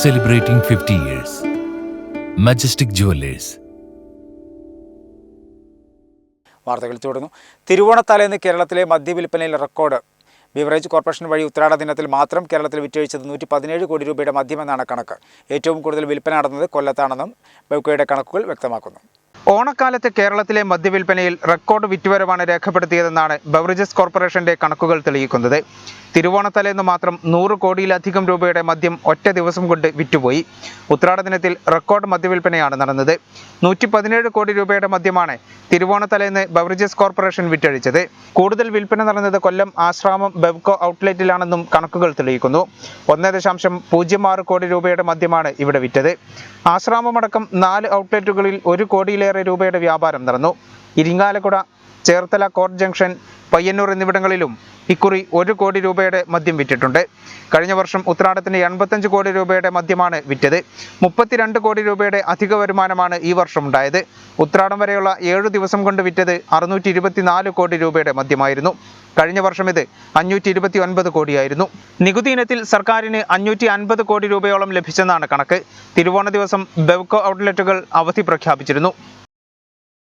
celebrating 50 years. Majestic Jewelers. വാർത്തകൾ തുടർന്നു തിരുവോണത്തലേന്ന് കേരളത്തിലെ മദ്യവിൽപ്പനയിൽ റെക്കോർഡ് ബിവറേജ് കോർപ്പറേഷൻ വഴി ഉത്രാട ദിനത്തിൽ മാത്രം കേരളത്തിൽ വിറ്റഴിച്ചത് നൂറ്റി പതിനേഴ് കോടി രൂപയുടെ മദ്യമെന്നാണ് കണക്ക് ഏറ്റവും കൂടുതൽ വിൽപ്പന നടന്നത് കൊല്ലത്താണെന്നും ബെവ്കോയുടെ കണക്കുകൾ വ്യക്തമാക്കുന്നു ഓണക്കാലത്ത് കേരളത്തിലെ മദ്യവിൽപ്പനയിൽ റെക്കോർഡ് വിറ്റുവരവാണ് രേഖപ്പെടുത്തിയതെന്നാണ് ബവറേജസ് കോർപ്പറേഷന്റെ കണക്കുകൾ തെളിയിക്കുന്നത്. തിരുവോണത്തലേന്ന് മാത്രം നൂറ് കോടിയിലധികം രൂപയുടെ മദ്യം ഒറ്റ ദിവസം കൊണ്ട് വിറ്റുപോയി. ഉത്രാടദിനത്തിൽ റെക്കോർഡ് മദ്യവിൽപ്പനയാണ് നടന്നത്. നൂറ്റി പതിനേഴ് കോടി രൂപയുടെ മദ്യമാണ് തിരുവോണത്തലേന്ന് ബവറേജസ് കോർപ്പറേഷൻ വിറ്റഴിച്ചത്. കൂടുതൽ വിൽപ്പന നടന്നത് കൊല്ലം ആശ്രാമം ബെവ്കോ ഔട്ട്ലെറ്റിലാണെന്നും കണക്കുകൾ തെളിയിക്കുന്നു. ഒന്ന് ദശാംശം പൂജ്യം ആറ് കോടി രൂപയുടെ മദ്യമാണ് ഇവിടെ വിറ്റത്. ആശ്രാമമടക്കം നാല് ഔട്ട്ലെറ്റുകളിൽ ഒരു കോടിയിലേറെ രൂപയുടെ വ്യാപാരം നടന്നു. ഇരിങ്ങാലക്കുട ചേർത്തല കോർട്ട് ജംഗ്ഷൻ പയ്യന്നൂർ എന്നിവിടങ്ങളിലും ഇക്കുറി ഒരു കോടി രൂപയുടെ മദ്യം വിറ്റിട്ടുണ്ട്. കഴിഞ്ഞ വർഷം ഉത്രാടത്തിന് എൺപത്തഞ്ച് കോടി രൂപയുടെ മദ്യമാണ് വിറ്റത്. മുപ്പത്തിരണ്ട് കോടി രൂപയുടെ അധിക വരുമാനമാണ് ഈ വർഷം ഉണ്ടായത്. ഉത്രാടം വരെയുള്ള ഏഴു ദിവസം കൊണ്ട് വിറ്റത് അറുന്നൂറ്റി കോടി രൂപയുടെ മദ്യമായിരുന്നു. കഴിഞ്ഞ വർഷം ഇത് അഞ്ഞൂറ്റി ഇരുപത്തി ഒൻപത് കോടിയായിരുന്നു. നികുതി ഇനത്തിൽ സർക്കാരിന് അഞ്ഞൂറ്റി അൻപത് കോടി രൂപയോളം ലഭിച്ചെന്നാണ് കണക്ക്. തിരുവോണ ദിവസം ബെവ്കോ ഔട്ട്ലെറ്റുകൾ അവധി പ്രഖ്യാപിച്ചിരുന്നു.